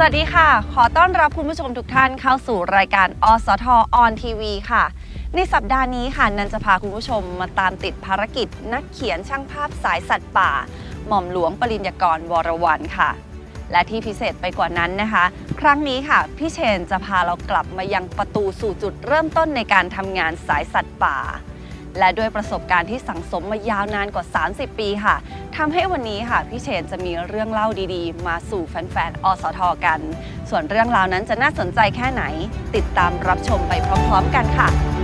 สวัสดีค่ะ ขอต้อนรับคุณผู้ชมทุกท่านเข้าสู่รายการอสทออนทีวีค่ะ ในสัปดาห์นี้ค่ะ นันจะพาคุณผู้ชมมาตามติดภารกิจ นักเขียนช่างภาพสายสัตว์ป่า หม่อมหลวงปริญญากรวรวันค่ะ และที่พิเศษไปกว่านั้นนะคะ ครั้งนี้ค่ะ พี่เชนจะพาเรากลับมายังประตูสู่จุดเริ่มต้นในการทำงานสายสัตว์ป่า และด้วยประสบการณ์ที่สั่งสมมายาวนานกว่า 30 ปีค่ะทำให้วันนี้ค่ะพี่เชนจะมีเรื่องเล่าดีๆ มาสู่แฟนๆ อสทกัน ส่วนเรื่องราวนั้นจะน่าสนใจแค่ไหน ติดตามรับชมไปพร้อมๆ กันค่ะ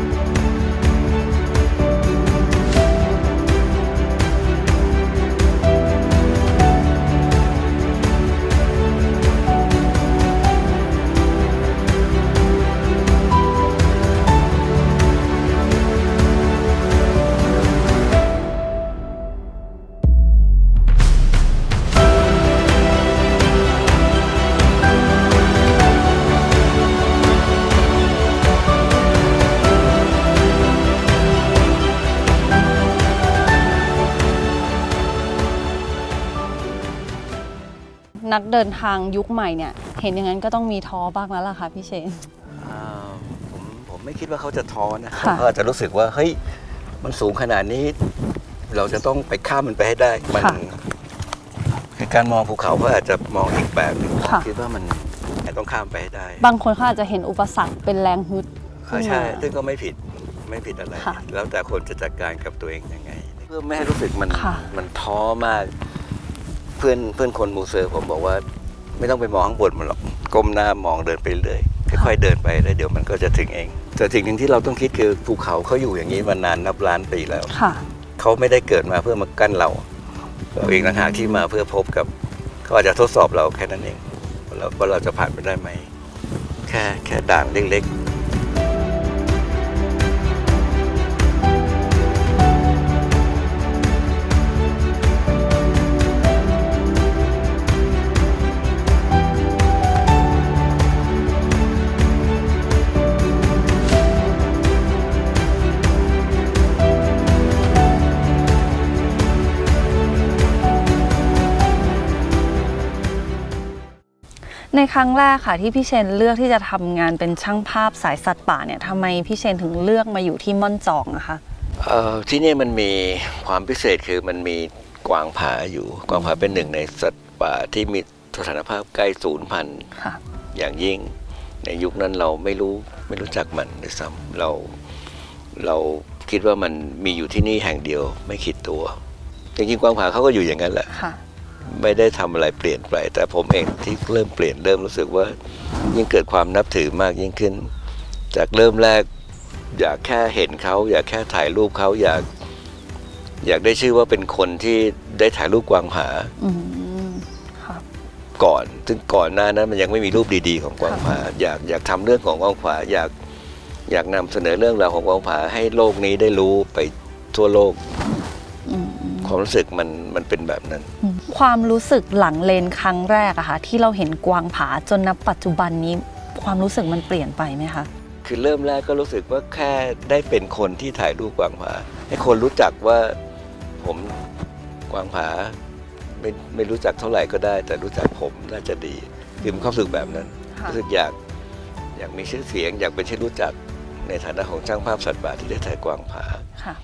นักเดินทางยุคใหม่เนี่ย เห็นอย่างนั้นก็ต้องมีท้อบ้างแล้วล่ะค่ะพี่เชน อ่าผมผมไม่คิดว่าเขาจะท้อนะค่ะ เขาอาจจะรู้สึกว่าเฮ้ยมันสูงขนาดนี้ เราจะต้องไปข้ามมันไปให้ได้ มัค่ะคือการมองภูเขาเขาอาจจะมองอีกแบบหนึงค่ะ คิดว่ามันต้องข้ามไปให้ได้บางคนเขาอาจจะเห็นอุปสรรคเป็นแรงฮึดขึ้อ่านใช่มา ซึ่งก็ไม่ผิดไม่ผิดอะไร ค่ะแล้วแต่คนจะจัดการกับตัวเองยังไง เพื่อไม่ให้รู้สึกมันค่ะ มันท้อมาก เพื่อนเพื่อนคนมูเซอร์ผมบอกว่า ไม่ต้องไปมองข้างบนมันหรอกก้มหน้ามองเดินไปเรื่อยค่อยๆเดินไปแล้วเดี๋ยวมันก็จะถึงเอง แต่สิ่งหนึ่งที่เราต้องคิดคือภูเขาเขาอยู่อย่างนี้มานานนับล้านปีแล้วค่ะเขาไม่ได้เกิดมาเพื่อมากั้นเราเราเองต่างหากที่มาเพื่อพบกับเขาอาจจะทดสอบเราแค่นั้นเองว่าเราว่าเราจะผ่านไปได้ไหมแค่แค่ด่านเล็กใครั้งแรกค่ะที่พี่เชนเลือกที่จะทำงานเป็นช่างภาพสายสัตว์ป่าเนี่ยทำไมพี่เชนถึงเลือกมาอยู่ที่ม่อนจองอะคะๆเอ่อที่นี่มันมีความพิเศษคือมันมีกวางผาอยู่ กวางผาเป็นหนึ่งในสัตว์ป่าที่มีสถานภาพใกล้สูญพันธุ์ค่ะ อย่างยิ่ง ในยุคนั้นเราไม่รู้ไม่รู้จักมันด้วยซ้ำเราเราคิดว่ามันมีอยู่ที่นี่แห่งเดียวไม่คิดตัวจริงๆกวางผาเขาก็อยู่อย่างนั้นแหละ ค่ะ ไม่ได้ทำอะไรเปลี่ยนไปแต่ผมเองที่เริ่มเปลี่ยนเริ่มรู้สึกว่ายิ่งเกิดความนับถือมากยิ่งขึ้น จากเริ่มแรกอยากแค่เห็นเขาอยากแค่ถ่ายรูปเขาอยาก อยากได้ชื่อว่าเป็นคนที่ได้ถ่ายรูปกวางผาอืมค่ะก่อน ซึ่งก่อนหน้านั้นมันยังไม่มีรูปดีๆของกวางผาอยากอยากทำเรื่องของกวางผาอยากอยากนำเสนอเรื่องราวของกวางผาให้โลกนี้ได้รู้ไปทั่วโลกอืม ความรู้สึกมันมันเป็นแบบนั้น ความรู้สึกหลังเลนครั้งแรกอะค่ะที่เราเห็นกวางผาจนนับปัจจุบันนี้ ความรู้สึกมันเปลี่ยนไปไหมคะคือเริ่มแรกก็รู้สึกว่าแค่ได้เป็นคนที่ถ่ายรูปกวางผาให้คนรู้จักว่าผมกวางผาไม่ไม่รู้จักเท่าไหร่ก็ได้ แต่รู้จักผมน่าจะดีคือมีความรู้สึกแบบนั้นค่ะรู้สึกอยากอยากมีชื่อเสียง อยากเป็นที่รู้จักในฐานะของช่างภาพสัตว์ป่าที่ได้ถ่ายกวางผาค่ะ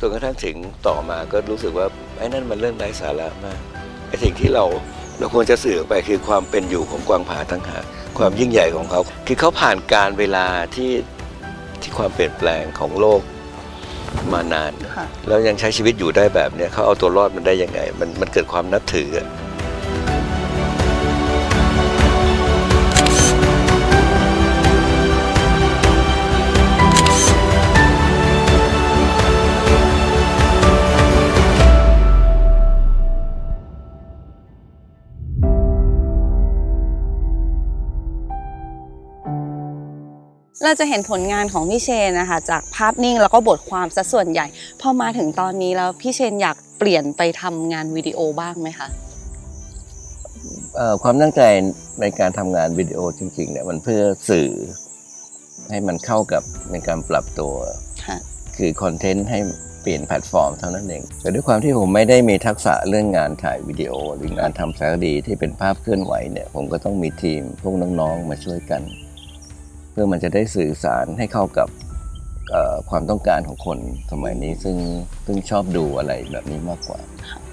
จนกระทั่งถึงต่อมาก็รู้สึกว่าไอ้นั่นมันเรื่องไร้สาระมากไอ้สิ่งที่เราเราควรจะสื่อออกไปคือความเป็นอยู่ของกวางผาตั้งหากความยิ่งใหญ่ของเขา คือเขาผ่านการเวลาที่ที่ความเปลี่ยนแปลงของโลกมานานค่ะแล้วยังใช้ชีวิตอยู่ได้แบบเนี้ยเขาเอาตัวรอดมันได้ยังไง มันมันเกิดความนับถือ เราจะเห็นผลงานของพี่เชนนะคะจากภาพนิ่งแล้วก็บทความซะส่วนใหญ่พอมาถึงตอนนี้แล้วพี่เชนอยากเปลี่ยนไปทำงานวิดีโอบ้างไหมคะ เอ่อความตั้งใจในการทำงานวิดีโอจริงๆเนี่ยมันเพื่อสื่อให้มันเข้ากับในการปรับตัว ค่ะ คือคอนเทนต์ให้เปลี่ยนแพลตฟอร์มเท่านั้นเองแต่ด้วยความที่ผมไม่ได้มีทักษะเรื่องงานถ่ายวิดีโอ หรืองานทำสารคดีที่เป็นภาพเคลื่อนไหวเนี่ยผมก็ต้องมีทีมพวกน้องๆมาช่วยกันเพื่อมันจะได้สื่อสารให้เข้ากับเอ่อความต้องการของคนสมัยนี้ซึ่งซึ่งชอบดูอะไรแบบนี้มากกว่า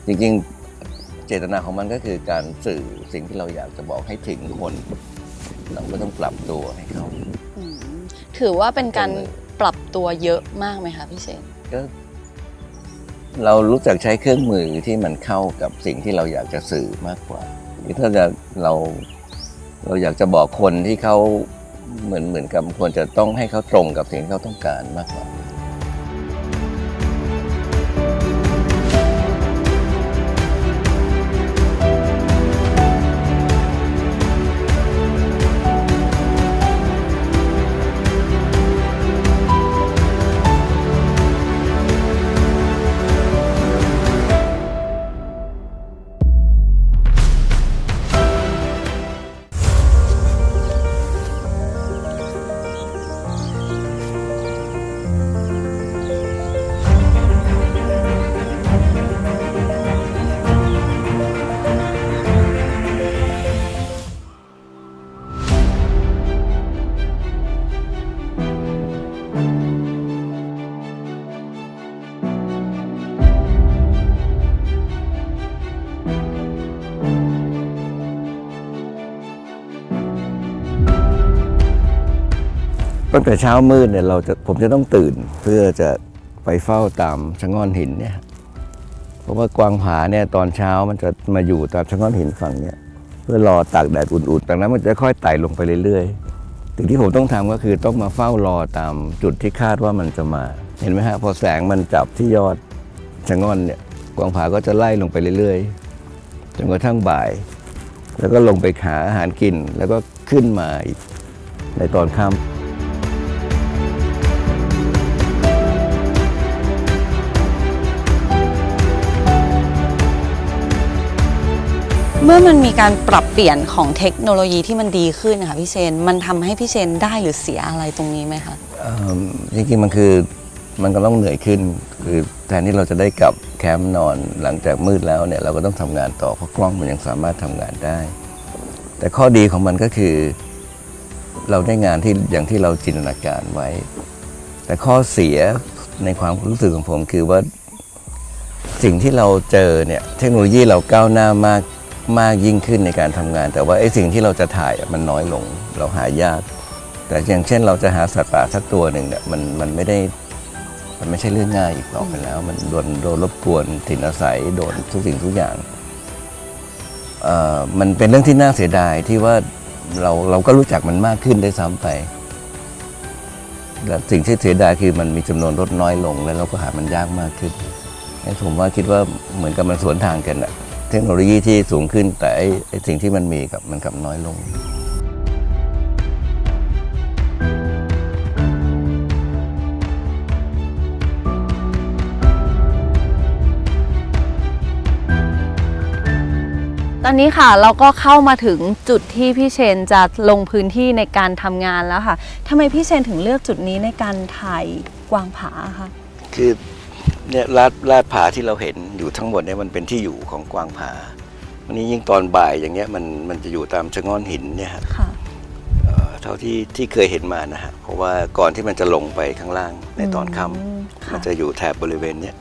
จริงๆ เจตนาของมันก็คือการสื่อสิ่งที่เราอยากจะบอกให้ถึงคน เราก็ต้องปรับตัวให้เขาอืมถือว่าเป็นการเป็นเลยปรับตัวเยอะมากไหมคะพี่เชนก็เรารู้จักใช้เครื่องมือที่มันเข้ากับสิ่งที่เราอยากจะสื่อมากกว่าคือถ้าจะเราเราอยากจะบอกคนที่เขา เหมือนเหมือนกับควรจะต้องให้เขาตรงกับสิ่งที่เขาต้องการมากกว่า งแต่เช้ามืดเนี่ยเราจะผมจะต้องตื่นเพื่อจะไปเฝ้าตามชะง่อนหินเนี่ยเพราะว่ากวางผาเนี่ยตอนเช้ามันจะมาอยู่ตามชะง่อนหินฝั่งเนี่ยเพื่อรอตากแดดอุ่นๆจากนั้นมันจะค่อยไต่ลงไปเรื่อยๆสิ่งที่ผมต้องทำก็คือต้องมาเฝ้ารอตามจุดที่คาดว่ามันจะมา เห็นไหมฮะพอแสงมันจับที่ยอดชะง่อนเนี่ยกวางผาก็จะไล่ลงไปเรื่อยๆจนกระทั่งบ่าย แล้วก็ลงไปหาอาหารกินแล้วก็ขึ้นมาอีกในตอนค่ำ มื่อมันมีการปรับเปลี่ยนของเทคโนโลยีที่มันดีขึ้นนะคะพี่เชนมันทำให้พี่เชนได้หรือเสียอะไรตรงนี้ไหมคะจริงๆมันคือมันก็ต้องเหนื่อยขึ้น คือแทนที่เราจะได้กลับแคมป์นอนหลังจากมืดแล้วเนี่ยเราก็ต้องทำงานต่อเพราะกล้องมันยังสามารถทำงานได้ แต่ข้อดีของมันก็คือ เราได้งานที่อย่างที่เราจินตนาการไว้ แต่ข้อเสียในความรู้สึกของผมคือว่าสิ่งที่เราเจอเนี่ยเทคโนโลยีเราก้าวหน้ามาก มากยิ่งขึ้นในการทำงาน แต่ว่าไอ้สิ่งที่เราจะถ่ายมันน้อยลง เราหายาก แต่อย่างเช่นเราจะหาสัตว์ป่าสักตัวหนึ่งเนี่ยมันมันไม่ได้มันไม่ใช่เรื่องง่ายอีกต่อไปแล้ว มันโดนโดนรบกวนถิ่นอาศัยโดนทุกสิ่งทุกอย่างเอ่อมันเป็นเรื่องที่น่าเสียดายที่ว่าเราเราก็รู้จักมันมากขึ้นได้ซ้ำไปแต่สิ่งที่เสียดายคือมันมีจำนวนลดน้อยลง แล้วเราก็หามันยากมากขึ้นไอ้ผมว่าคิดว่าเหมือนกับมันสวนทางกันอะ เทคโนโลยีที่สูงขึ้น แต่ไอ้ไอ้สิ่งที่มันมีกับมันกลับน้อยลงตอนนี้ค่ะเราก็เข้ามาถึงจุดที่พี่เชนจะลงพื้นที่ในการทำงานแล้วค่ะทำไมพี่เชนถึงเลือกจุดนี้ในการถ่ายกวางผาคะคือ เนี่ยลาดลาดผาที่เราเห็นอยู่ทั้งหมดเนี่ยมันเป็นที่อยู่ของกวางผาวันนี้ยิ่งตอนบ่ายอย่างเงี้ยมันมันจะอยู่ตามชะง่อนหินเนี่ยฮะค่ะ เอ่อเท่าที่ที่เคยเห็นมานะฮะเพราะว่าก่อนที่มันจะลงไปข้างล่างในตอนค่อืมำค่ะมันจะอยู่แถบบริเวณเนี้ย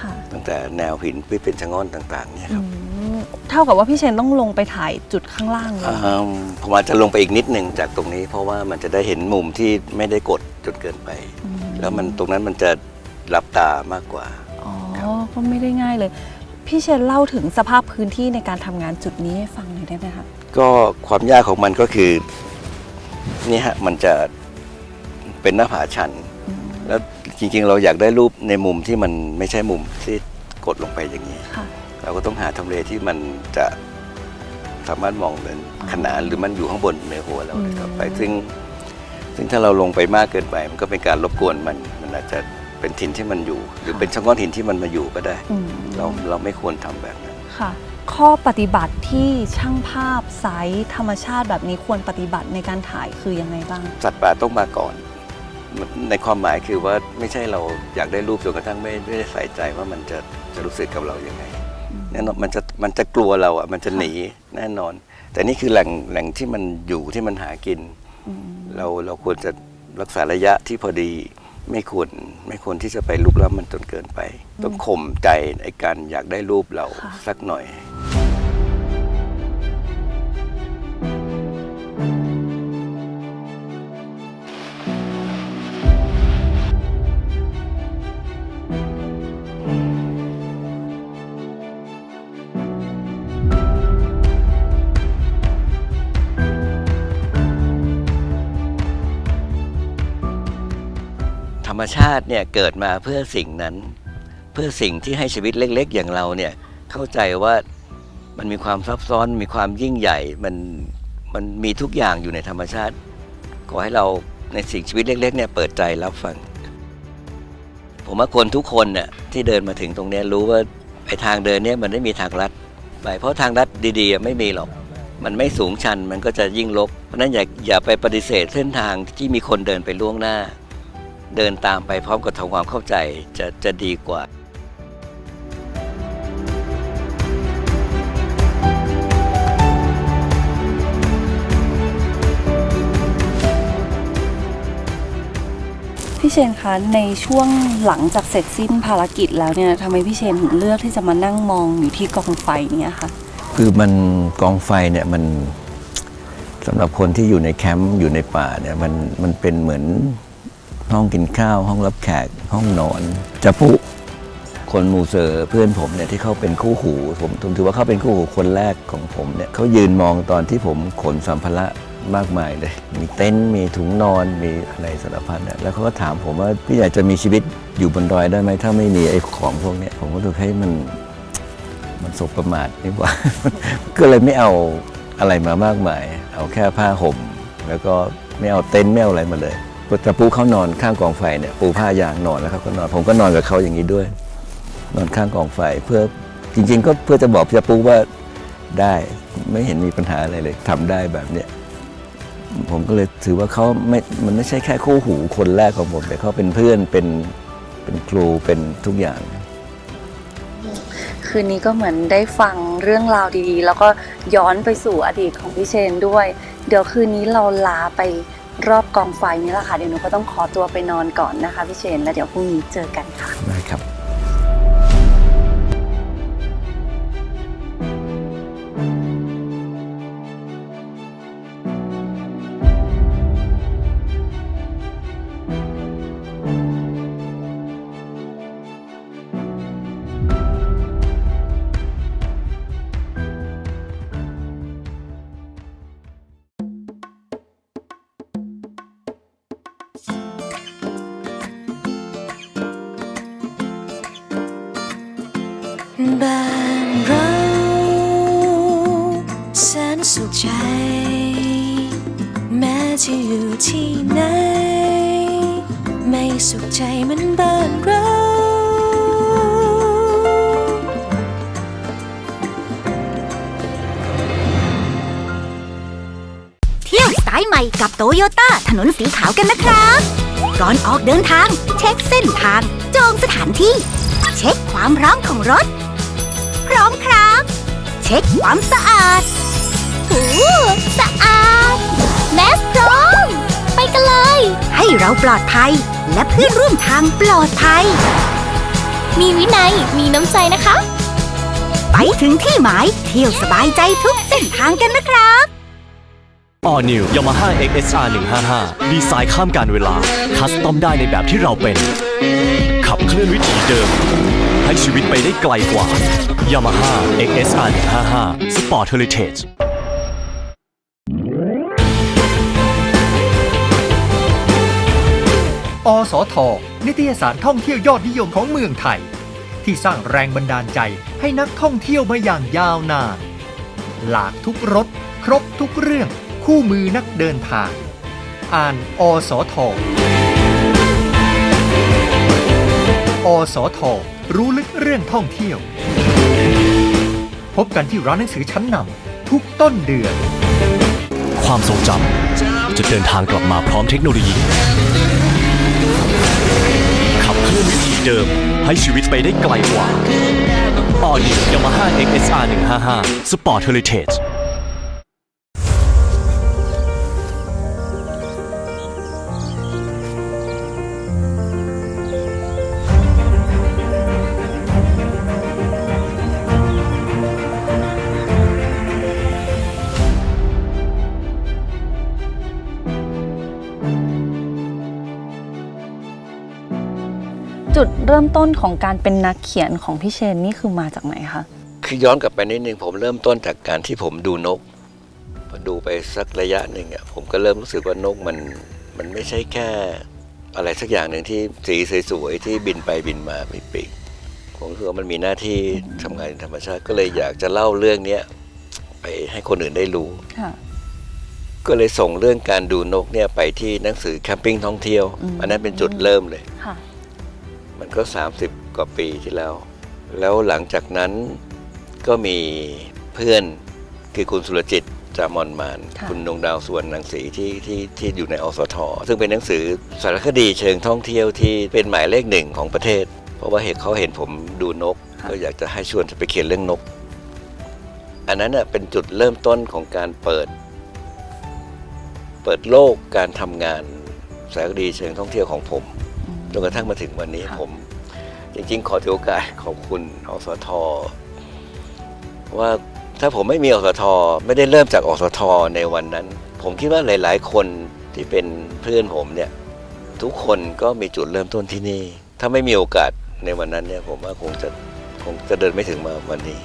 ค่ะตั้งแต่แนวหินที่เป็นชะง่อนต่างๆเนี่ยครับอืมเท่ากับว่าพี่เชนต้องลงไปถ่ายจุดข้างล่างเลยอ่าผมอาจจะลงไปอีกนิดหนึ่งจากตรงนี้ เพราะว่ามันจะได้เห็นมุมที่ไม่ได้กดจนเกินไป อืมแล้วมันตรงนั้นมันจะ รับตามากกว่า อ๋อ ก็ไม่ได้ง่ายเลย พี่เชนเล่าถึงสภาพพื้นที่ในการทำงานจุดนี้ให้ฟังหน่อยได้ไหมคะก็ความยากของมันก็คือนี่ฮะมันจะเป็นหน้าผาชันอืมแล้วจริงๆ เราอยากได้รูปในมุมที่มันไม่ใช่มุมที่กดลงไปอย่างนี้ ค่ะ เราก็ต้องหาทำเลที่มันจะสามารถมองเห็นขนานหรือมันอยู่ข้างบนเหนือหัวเราเลยครับอืมไป ซึ่งซึ่งถ้าเราลงไปมากเกินไป มันก็เป็นการรบกวนมันมันอาจจะ เป็นถิ่นที่มันอยู่ หรือเป็นช่องก้อนหินที่มันมาอยู่ก็ได้ อืมเราเราไม่ควรทำแบบนั้น ค่ะ ข้อปฏิบัติที่ช่างภาพสายธรรมชาติแบบนี้ควรปฏิบัติในการถ่ายคือยังไงบ้าง สัตว์ป่าต้องมาก่อน ในความหมายคือว่าไม่ใช่เราอยากได้รูปจนกระทั่งไม่ไม่ได้ใส่ใจว่ามันจะจะรู้สึกกับเรายังไงแน่นอนมันจะมันจะกลัวเราอะมันจะหนีแน่นอน แต่นี่คือแหล่งแหล่งที่มันอยู่ที่มันหากิน อืมเราเราควรจะรักษาระยะที่พอดี ไม่ควรไม่ควรที่จะไปลุกล้ำมันจนเกินไป ต้องข่มใจในการอยากได้รูปเราสักหน่อย ชาติเนี่ยเกิดมาเพื่อสิ่งนั้น เพื่อสิ่งที่ให้ชีวิตเล็ก ๆ อย่างเราเนี่ยเข้าใจว่ามันมีความซับซ้อนมีความยิ่งใหญ่มันมันมีทุกอย่างอยู่ในธรรมชาติ ขอให้เราในสิ่งชีวิตเล็ก ๆ เนี่ยเปิดใจรับฟัง ผมว่าคนทุกคนเนี่ยที่เดินมาถึงตรงเนี้ยรู้ว่าไอ้ทางเดินเนี่ยมันไม่มีทางลัดไปเพราะทางลัดดีๆไม่มีหรอกมันไม่สูงชันมันก็จะยิ่งลบเพราะนั้นอย่าอย่าไปปฏิเสธเส้นทางที่มีคนเดินไปล่วงหน้า เดินตามไปพร้อมกับทำความเข้าใจจะจะดีกว่าพี่เชนคะในช่วงหลังจากเสร็จสิ้นภารกิจแล้วเนี่ยทำไมพี่เชนถึงเลือกที่จะมานั่งมองอยู่ที่กองไฟเนี่ยคะคือมันกองไฟเนี่ยมันสำหรับคนที่อยู่ในแคมป์อยู่ในป่าเนี่ยมันมันเป็นเหมือน ห้องกินข้าว ห้องรับแขก ห้องนอนจะปุคนมูเซอร์เพื่อนผมเนี่ยที่เขาเป็นคู่หูผมผมถือว่าเขาเป็นคู่หูคนแรกของผมเนี่ยเขายืนมองตอนที่ผมขนสัมภาระมากมายเลยมีเต็นท์มีถุงนอนมีอะไรสารพัดเนี่ยแล้วเขาก็ถามผมว่าพี่อยากจะมีชีวิตอยู่บนดอยได้ไหมถ้าไม่มีไอ้ของพวกนี้ผมก็รู้สึกให้มันมันสบประมาทนี่หว่า ก็เลยไม่เอาอะไรมามากมาย เอาแค่ผ้าห่ม แล้วก็ไม่เอาเต็นท์ไม่เอาอะไรมาเลย จะปูเขานอนข้างกองไฟเนี่ยปูผ้ายางนอนแล้วเขาก็นอน ผมก็นอนกับเขาอย่างนี้ด้วย นอนข้างกองไฟเพื่อจริง ๆ ก็เพื่อจะบอกจะปูว่าได้ไม่เห็นมีปัญหาอะไรเลยทำได้แบบเนี้ยผมก็เลยถือว่าเขาไม่มันไม่ใช่แค่คู่หูคนแรกของผมแต่เขาเป็นเพื่อนเป็นเป็นครูเป็นทุกอย่างคืนนี้ก็เหมือนได้ฟังเรื่องราวดีๆ แล้วก็ย้อนไปสู่อดีตของพี่เชนด้วย เดี๋ยวคืนนี้เราลาไป รอบกองไฟนี้แหละค่ะ เดี๋ยวหนูก็ต้องขอตัวไปนอนก่อนนะคะพี่เชน แล้วเดี๋ยวพรุ่งนี้เจอกันค่ะ ได้ครับ โตโยต้าถนนสีขาวกันนะครับ ก่อนออกเดินทาง เช็คเส้นทาง จองสถานที่ เช็คความพร้อมของรถ พร้อมครับ เช็คความสะอาดหูสะอาด แมสพร้อม ไปกันเลย ให้เราปลอดภัย และเพื่อนร่วมทางปลอดภัย มีวินัยมีน้ำใจนะคะ ไปถึงที่หมายเที่ยวสบายใจทุกเส้นทางกันนะครับ All New Yamaha XSR 155ดีไซน์ข้ามการเวลา คัสตอมได้ในแบบที่เราเป็น ขับเคลื่อนวิถีเดิม ให้ชีวิตไปได้ไกลกว่า Yamaha XSR 155 Sport Heritage อสท นิตยสารท่องเที่ยวยอดนิยมของเมืองไทย ที่สร้างแรงบันดาลใจให้นักท่องเที่ยวมาอย่างยาวนานหลากทุกรสครบทุกเรื่อง คู่มือนักเดินทาง อ่านอสทอสทรู้ลึกเรื่องท่องเที่ยว พบกันที่ร้านหนังสือชั้นนำทุกต้นเดือน ความทรงจำจะเดินทางกลับมาพร้อมเทคโนโลยี ขับเคลื่อนวิถีเดิมให้ชีวิตไปได้ไกลกว่า All New Yamaha XSR 155 Sport Heritage ริ่มต้นของการเป็นนักเขียนของพี่เชนนี่คือมาจากไหนคะคือย้อนกลับไปนิดนึงผมเริ่มต้นจากการที่ผมดูนกพอดูไปสักระยะหนึ่งอะผมก็เริ่มรู้สึกว่านกมันมันไม่ใช่แค่อะไรสักอย่างหนึ่งที่สีสวยๆที่บินไปบินมามีปีกผมรู้สึกว่ามันมีหน้าที่ทำงานในธรรมชาติก็เลยอยากจะเล่าเรื่องเนี้ยไปให้คนอื่นได้รู้ค่ะก็เลยส่งเรื่องการดูนกเนี่ยไปที่หนังสือแคมปิ้งท่องเที่ยวอืมอันนั้นเป็นจุดเริ่มเลยค่ะ มันก็ 30 กว่าปีที่แล้ว แล้วหลังจากนั้นก็มีเพื่อนคือคุณสุรจิตจามอนมานค่ะคุณดวงดาวสวนหนังสีที่ที่ที่อยู่ในอสท ซึ่งเป็นหนังสือสารคดีเชิงท่องเที่ยวที่เป็นหมายเลขหนึ่งของประเทศ เพราะว่าเห็นเขาเห็นผมดูนก ก็อยากจะให้ชวนไปเขียนเรื่องนก อันนั้นน่ะเป็นจุดเริ่มต้นของการเปิด เปิดโลกการทำงานสารคดีเชิงท่องเที่ยวของผม จนกระทั่งมาถึงวันนี้ค่ะผม จริง ๆ ขอถือโอกาสขอบคุณอสท ว่าถ้าผมไม่มีอสท ไม่ได้เริ่มจากอสท ในวันนั้น ผมคิดว่าหลาย ๆ คนที่เป็นเพื่อนผมเนี่ย ทุกคนก็มีจุดเริ่มต้นที่นี่ ถ้าไม่มีโอกาสในวันนั้นเนี่ย ผมว่าคงจะคงจะเดินไม่ถึงมาวันนี้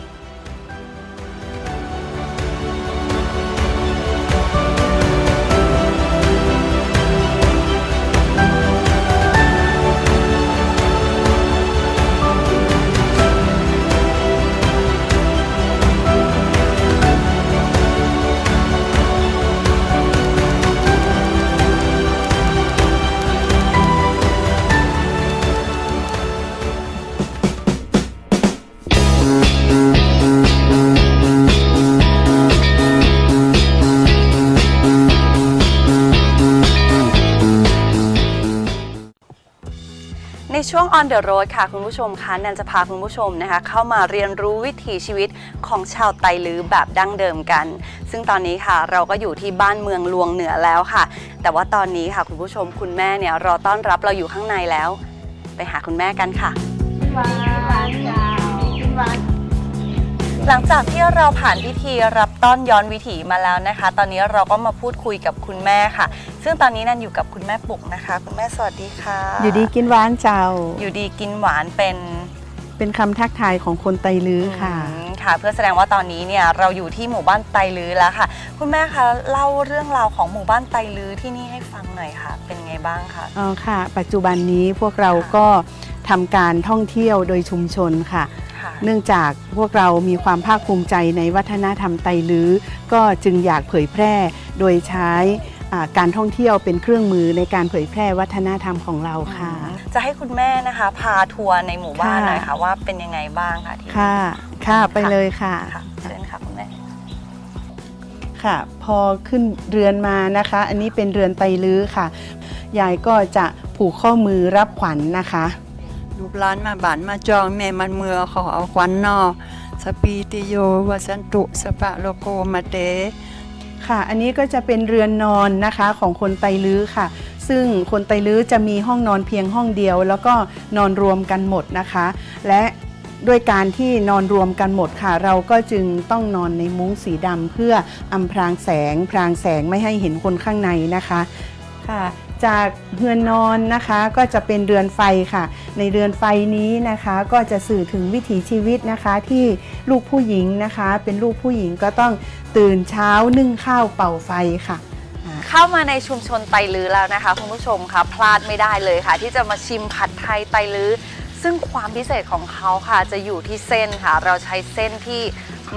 ช่วง On the Road ค่ะคุณผู้ชมคะแนนจะพาคุณผู้ชมนะคะ เข้ามาเรียนรู้วิถีชีวิตของชาวไตลือแบบดั้งเดิมกัน ซึ่งตอนนี้ค่ะเราก็อยู่ที่บ้านเมืองลวงเหนือแล้วค่ะ แต่ว่าตอนนี้ค่ะคุณผู้ชมคุณแม่เนี่ยรอต้อนรับเราอยู่ข้างในแล้ว ไปหาคุณแม่กันค่ะ หลังจากที่เราผ่านพิธีรับต้อนย้อนวิถีมาแล้วนะคะ ตอนนี้เราก็มาพูดคุยกับคุณแม่ค่ะ ซึ่งตอนนี้นันอยู่กับคุณแม่ปุกนะคะ คุณแม่สวัสดีค่ะ อยู่ดีกินหวานเจ้า อยู่ดีกินหวานเป็นเป็นคำทักทายของคนไตลือค่ะอืมค่ะเพื่อแสดงว่าตอนนี้เนี่ยเราอยู่ที่หมู่บ้านไตลือแล้วค่ะ คุณแม่คะเล่าเรื่องราวของหมู่บ้านไตลือที่นี่ให้ฟังหน่อยค่ะ เป็นไงบ้างคะอ๋อค่ะ ปัจจุบันนี้พวกเราก็ทำการท่องเที่ยวโดยชุมชนค่ะค่ะ เนื่องจากพวกเรามีความภาคภูมิใจในวัฒนธรรมไตลือก็จึงอยากเผยแพร่โดยใช้อ่าการท่องเที่ยวเป็นเครื่องมือในการเผยแพร่วัฒนธรรมของเราค่ะ จะให้คุณแม่นะคะ พาทัวร์ในหมู่บ้านค่ะหน่อยค่ะว่าเป็นยังไงบ้างค่ะที่ค่ะค่ะไปเลยค่ะค่ะเชิญค่ะคุณแม่ค่ะ พอขึ้นเรือนมานะคะ อันนี้เป็นเรือนไตลือค่ะยายก็จะผูกข้อมือรับขวัญนะคะ ลูกหลานมาบ้านมาจองแม่มันเมือขอเอาควันนอสปีติโยวสันตุสปะโลโกมาเตค่ะ อันนี้ก็จะเป็นเรือนนอนนะคะของคนไตลื้อค่ะ ซึ่งคนไตลื้อจะมีห้องนอนเพียงห้องเดียว แล้วก็นอนรวมกันหมดนะคะ และด้วยการที่นอนรวมกันหมดค่ะ เราก็จึงต้องนอนในมุ้งสีดำเพื่ออำพรางแสง พรางแสงไม่ให้เห็นคนข้างในนะคะค่ะ จากเรือนนอนนะคะก็จะเป็นเรือนไฟค่ะ ในเรือนไฟนี้นะคะก็จะสื่อถึงวิถีชีวิตนะคะที่ลูกผู้หญิงนะคะ เป็นลูกผู้หญิงก็ต้องตื่นเช้านึ่งข้าวเป่าไฟค่ะ เข้ามาในชุมชนไตลือแล้วนะคะคุณผู้ชมคะพลาดไม่ได้เลยค่ะ ที่จะมาชิมผัดไทยไตลือ ซึ่งความพิเศษของเขาค่ะจะอยู่ที่เส้นค่ะ เราใช้เส้นที่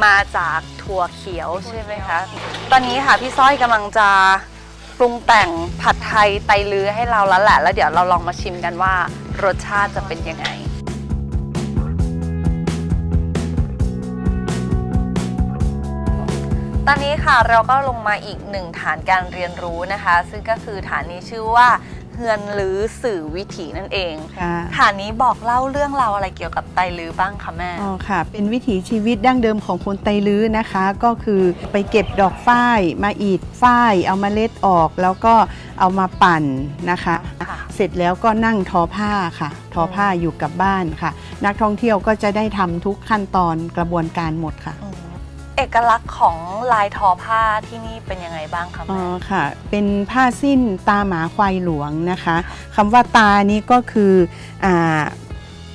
มาจากถั่วเขียวใช่ไหมคะตอนนี้ค่ะพี่สร้อยกำลังจะ ปรุงแต่งผัดไทยไตลือให้เราแล้วแหละ แล้วเดี๋ยวเราลองมาชิมกันว่ารสชาติจะเป็นยังไง ตอนนี้ค่ะเราก็ลงมาอีกหนึ่งฐานการเรียนรู้นะคะ ซึ่งก็คือฐานนี้ชื่อว่า เฮือนหรือสื่อวิถีนั่นเองค่ะฐานนี้บอกเล่าเรื่องราวอะไรเกี่ยวกับไตลือบ้างคะแม่อ๋อค่ะ เป็นวิถีชีวิตดั้งเดิมของคนไตลื้อนะคะ ก็คือไปเก็บดอกฝ้ายมาอีดฝ้ายเอามาเล็ดออก แล้วก็เอามาปั่นนะคะค่ะเสร็จแล้วก็นั่งทอผ้าค่ะ ทอผ้าอยู่กับบ้านค่ะ นักท่องเที่ยวก็จะได้ทำทุกขั้นตอนกระบวนการหมดค่ะ อกลักษณ์ของลายทอผ้าที่นี่เป็นยังไงบ้างคะอ๋อแม่ค่ะ เป็นผ้าสิ้นตาหมาควายหลวงนะคะคำว่าตานี้ก็คืออ่า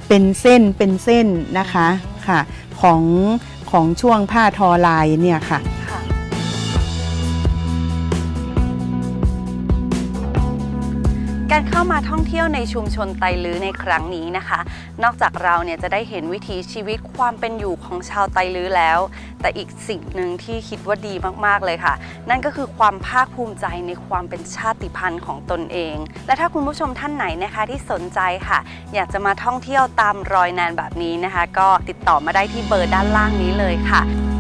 เป็นเส้นเป็นเส้นนะคะค่ะของของช่วงผ้าทอลายเนี่ยค่ะ การเข้ามาท่องเที่ยวในชุมชนไตลือในครั้งนี้นะคะ นอกจากเราเนี่ยจะได้เห็นวิถีชีวิตความเป็นอยู่ของชาวไตลือแล้ว แต่อีกสิ่งหนึ่งที่คิดว่าดีมากๆเลยค่ะ นั่นก็คือความภาคภูมิใจในความเป็นชาติพันธุ์ของตนเอง และถ้าคุณผู้ชมท่านไหนนะคะที่สนใจค่ะ อยากจะมาท่องเที่ยวตามรอยแนนแบบนี้นะคะ ก็ติดต่อมาได้ที่เบอร์ด้านล่างนี้เลยค่ะ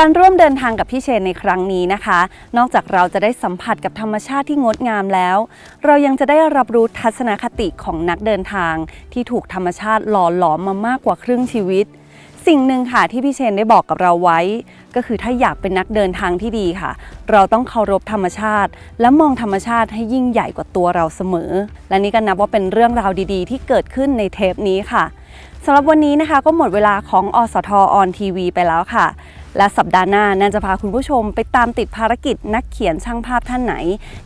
การร่วมเดินทางกับพี่เชนในครั้งนี้นะคะ นอกจากเราจะได้สัมผัสกับธรรมชาติที่งดงามแล้ว เรายังจะได้รับรู้ทัศนคติของนักเดินทาง ที่ถูกธรรมชาติหล่อหลอมมามากกว่าครึ่งชีวิต สิ่งหนึ่งค่ะที่พี่เชนได้บอกกับเราไว้ ก็คือถ้าอยากเป็นนักเดินทางที่ดีค่ะ เราต้องเคารพธรรมชาติ และมองธรรมชาติให้ยิ่งใหญ่กว่าตัวเราเสมอ และนี่ก็นับว่าเป็นเรื่องราวดีๆ ที่เกิดขึ้นในเทปนี้ค่ะสำหรับวันนี้นะคะก็หมดเวลาของอสทออนทีวีไปแล้วค่ะ และสัปดาห์หน้าแนนจะพาคุณผู้ชมไปตามติดภารกิจนักเขียนช่างภาพท่านไหน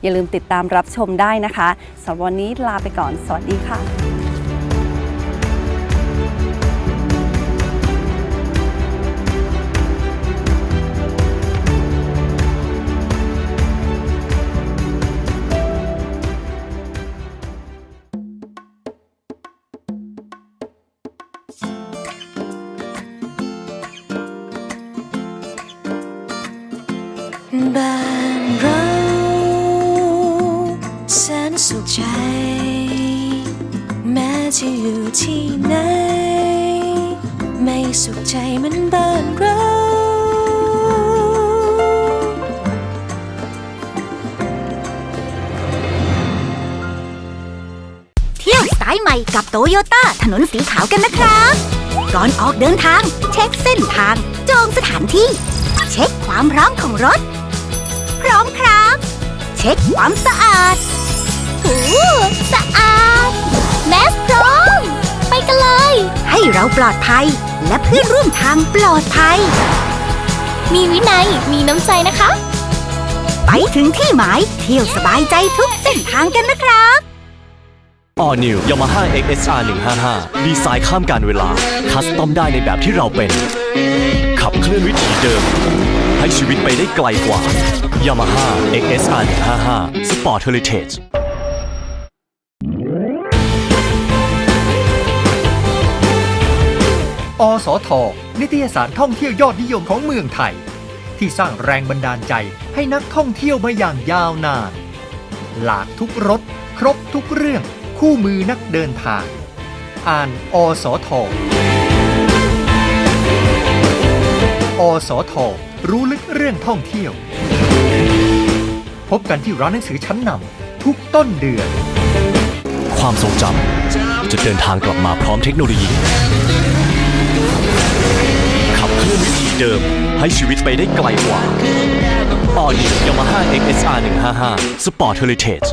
อย่าลืมติดตามรับชมได้นะคะสำหรับวันนี้ลาไปก่อน สวัสดีค่ะ ม่กับโตโยต้าถนนสีขาวกันนะครับ ก่อนออกเดินทาง เช็คเส้นทาง จองสถานที่ เช็คความพร้อมของรถ พร้อมครับ เช็คความสะอาดหูสะอาด แมสพร้อม ไปกันเลย ให้เราปลอดภัย และเพื่อนร่วมทางปลอดภัย มีวินัยมีน้ำใจนะคะ ไปถึงที่หมายเที่ยวสบายใจทุกเส้นทางกันนะครับ All New Yamaha XSR 155ดีไซน์ข้ามการเวลา คัสตอมได้ในแบบที่เราเป็น ขับเคลื่อนวิถีเดิม ให้ชีวิตไปได้ไกลกว่า Yamaha XSR 155 Sport Heritage อสท นิตยสารท่องเที่ยวยอดนิยมของเมืองไทย ที่สร้างแรงบันดาลใจให้นักท่องเที่ยวมาอย่างยาวนาน หลากทุกรสครบทุกเรื่อง คู่มือนักเดินทาง อ่านอสทอสท รู้ลึกเรื่องท่องเที่ยว พบกันที่ร้านหนังสือชั้นนำทุกต้นเดือน ความทรงจำจะเดินทางกลับมาพร้อมเทคโนโลยี ขับเคลื่อนวิถีเดิมให้ชีวิตไปได้ไกลกว่า All New Yamaha XSR 155 Sport Heritage